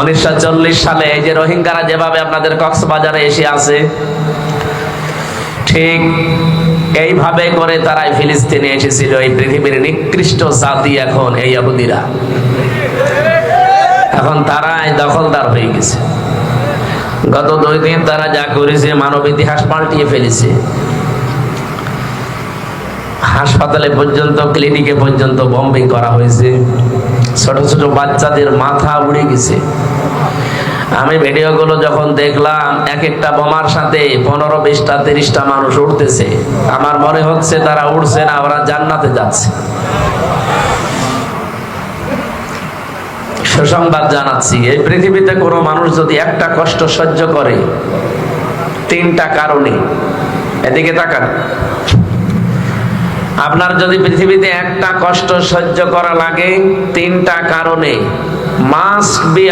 উনিশশো চল্লিশ সালে এই যে রোহিঙ্গারা যেভাবে আপনাদের কক্সবাজারে এসে আছে, ঠিক এইভাবে করে তারাই ফিলিস্তিনে এসেছিল। এই পৃথিবীর নিকৃষ্ট জাতি এখন এই ইহুদিরা। এখন তারাই দখলদার হয়ে গেছে। গত দুই দিন তারা যা করেছে, মানব ইতিহাস পাল্টিয়ে ফেলেছে। হাসপাতালে পর্যন্ত, ক্লিনিকে পর্যন্ত বম্বিং করা হয়েছে। ছোট ছোট বাচ্চাদের মাথা উড়ে গেছে। আমি ভিডিওগুলো যখন দেখলাম, এক একটা বোমার সাথে পনেরো বিশটা, তিরিশটা মানুষ উঠতেছে আমার মনে হচ্ছে তারা উঠছে না, ওরা জান্নাতে যাচ্ছে। সুসংবাদ জানাচ্ছি, এই পৃথিবীতে কোনো মানুষ যদি একটা কষ্ট সহ্য করে, তিনটা কারণে, এদিকে তাকান। আপনার যদি পৃথিবীতে একটা কষ্ট সহ্য করা লাগে তিনটা কারণে। Must be